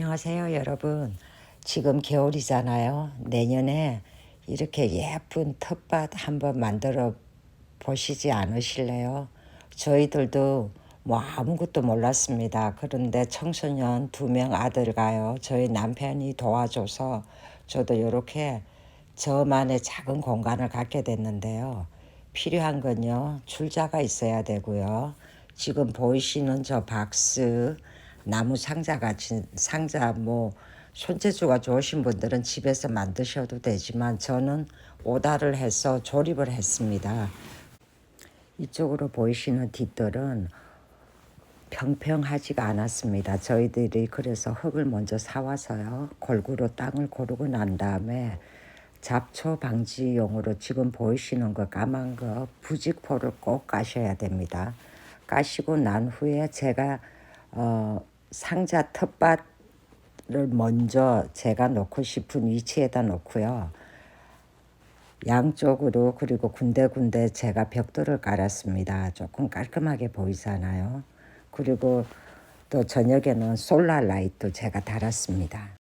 안녕하세요, 여러분. 지금 겨울이잖아요. 내년에 이렇게 예쁜 텃밭 한번 만들어 보시지 않으실래요? 저희들도 뭐 아무것도 몰랐습니다. 그런데 청소년 두 명 아들가요. 저희 남편이 도와줘서 저도 이렇게 저만의 작은 공간을 갖게 됐는데요. 필요한 건요. 줄자가 있어야 되고요. 지금 보이시는 저 박스 나무 상자 같이 상자 뭐 손재주가 좋으신 분들은 집에서 만드셔도 되지만 저는 오다를 해서 조립을 했습니다. 이쪽으로 보이시는 뒷돌은 평평하지가 않았습니다. 저희들이 그래서 흙을 먼저 사와서요. 골고루 땅을 고르고 난 다음에 잡초 방지용으로 지금 보이시는 거 까만 거 부직포를 꼭 까셔야 됩니다. 까시고 난 후에 제가 어, 상자 텃밭을 먼저 제가 놓고 싶은 위치에다 놓고요. 양쪽으로 그리고 군데군데 제가 벽돌을 깔았습니다. 조금 깔끔하게 보이잖아요. 그리고 또 저녁에는 솔라 라이트 제가 달았습니다.